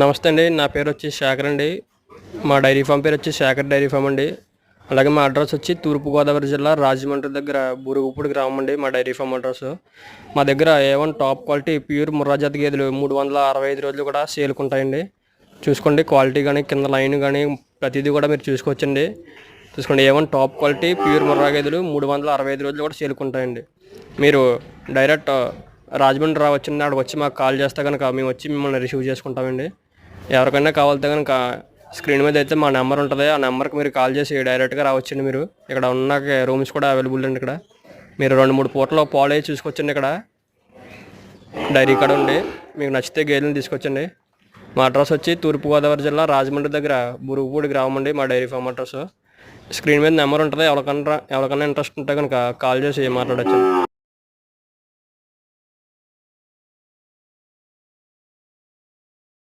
నమస్తే అండి. నా పేరు వచ్చి శేఖర్ అండి. మా డైరీ ఫామ్ పేరు వచ్చి శేఖర్ డైరీ ఫామ్ అండి. అలాగే మా అడ్రస్ వచ్చి తూర్పుగోదావరి జిల్లా రాజమండ్రి దగ్గర బురుగుపూడి గ్రామం అండి. మా డైరీ ఫామ్ అడ్రస్. మా దగ్గర A one top quality pure ముర్రాజాతి గేదెలు మూడు వందల అరవై ఐదు రోజులు కూడా సేల్కుంటాయండి చూసుకోండి క్వాలిటీ కానీ కింద లైన్ కానీ ప్రతిదీ కూడా మీరు చూసుకోవచ్చండి. చూసుకోండి A one top quality pure Murrah గేదెలు మూడు వందల అరవై ఐదు రోజులు కూడా సేల్కుంటాయండి మీరు డైరెక్ట్ రాజమండ్రి రావచ్చండి అక్కడికి వచ్చి మాకు కాల్ చేస్తే కనుక మేము వచ్చి మిమ్మల్ని రిసీవ్ చేసుకుంటామండి. ఎవరికైనా కావాలితే కనుక స్క్రీన్ మీద అయితే మా నెంబర్ ఉంటుంది. ఆ నెంబర్కి మీరు కాల్ చేసి డైరెక్ట్గా రావచ్చండి మీరు. ఇక్కడ ఉన్న రూమ్స్ కూడా అవైలబుల్ అండి ఇక్కడ. మీరు రెండు మూడు పూటలో పాలు అయ్యి చూసుకోవచ్చండి ఇక్కడ. డైరీ కాడ ఉండి మీకు నచ్చితే గేదెలను తీసుకొచ్చండి. మా అడ్రస్ వచ్చి తూర్పుగోదావరి జిల్లా రాజమండ్రి దగ్గర బురుగుపూడి గ్రామం అండి మా డైరీ ఫామ్ అడ్రస్. స్క్రీన్ మీద నెంబర్ ఉంటుంది. ఎవరికన్నా ఎవరికన్నా ఇంట్రెస్ట్ ఉంటే కనుక కాల్ చేసి మాట్లాడచ్చు